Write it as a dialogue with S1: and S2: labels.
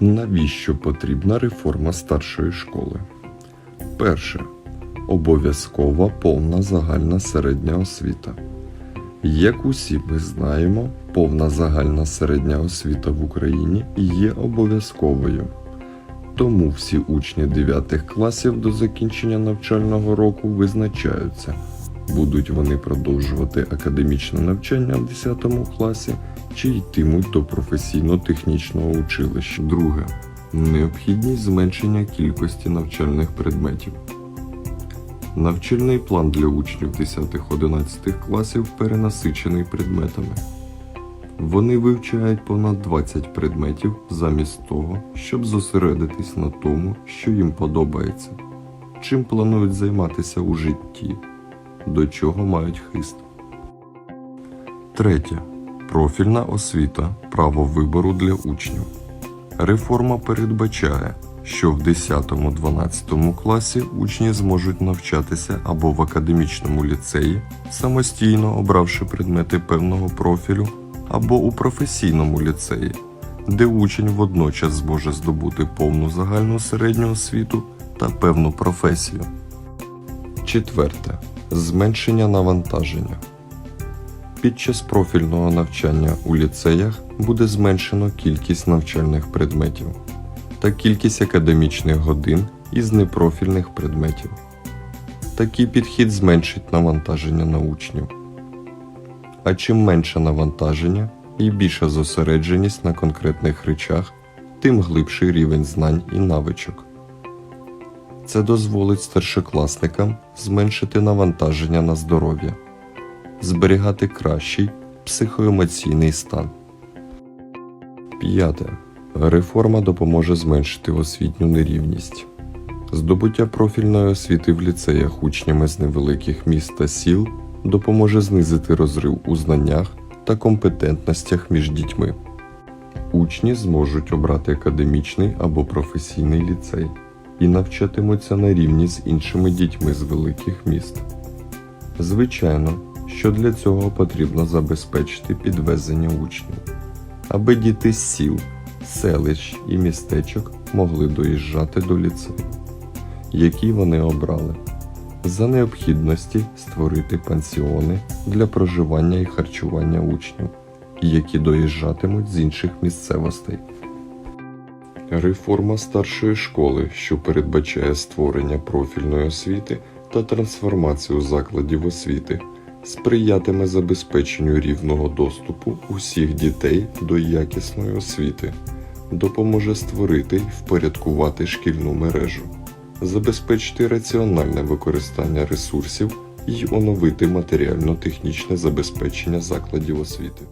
S1: Навіщо потрібна реформа старшої школи? Перше. Обов'язкова повна загальна середня освіта. Як усі ми знаємо, повна загальна середня освіта в Україні є обов'язковою. Тому всі учні 9 класів до закінчення навчального року визначаються, будуть вони продовжувати академічне навчання в 10 класі чи йтимуть до професійно-технічного училища. Друге. Необхідність зменшення кількості навчальних предметів. Навчальний план для учнів 10-11 класів перенасичений предметами. Вони вивчають понад 20 предметів замість того, щоб зосередитись на тому, що їм подобається, чим планують займатися у житті, до чого мають хист. Третє. Профільна освіта. Право вибору для учнів. Реформа передбачає, що в 10-12 класі учні зможуть навчатися або в академічному ліцеї, самостійно обравши предмети певного профілю, або у професійному ліцеї, де учень водночас зможе здобути повну загальну середню освіту та певну професію. Четверте. Зменшення навантаження. Під час профільного навчання у ліцеях буде зменшено кількість навчальних предметів та кількість академічних годин із непрофільних предметів. Такий підхід зменшить навантаження на учнів. А чим менше навантаження і більша зосередженість на конкретних речах, тим глибший рівень знань і навичок. Це дозволить старшокласникам зменшити навантаження на здоров'я, зберігати кращий психоемоційний стан. П'яте. Реформа допоможе зменшити освітню нерівність. Здобуття профільної освіти в ліцеях учнями з невеликих міст та сіл допоможе знизити розрив у знаннях та компетентностях між дітьми. Учні зможуть обрати академічний або професійний ліцей і навчатимуться на рівні з іншими дітьми з великих міст. Звичайно, що для цього потрібно забезпечити підвезення учнів, аби діти з сіл, селищ і містечок могли доїжджати до ліцею, який вони обрали. За необхідності створити пансіони для проживання і харчування учнів, які доїжджатимуть з інших місцевостей. Реформа старшої школи, що передбачає створення профільної освіти та трансформацію закладів освіти, сприятиме забезпеченню рівного доступу усіх дітей до якісної освіти, допоможе створити й впорядкувати шкільну мережу, забезпечити раціональне використання ресурсів і оновити матеріально-технічне забезпечення закладів освіти.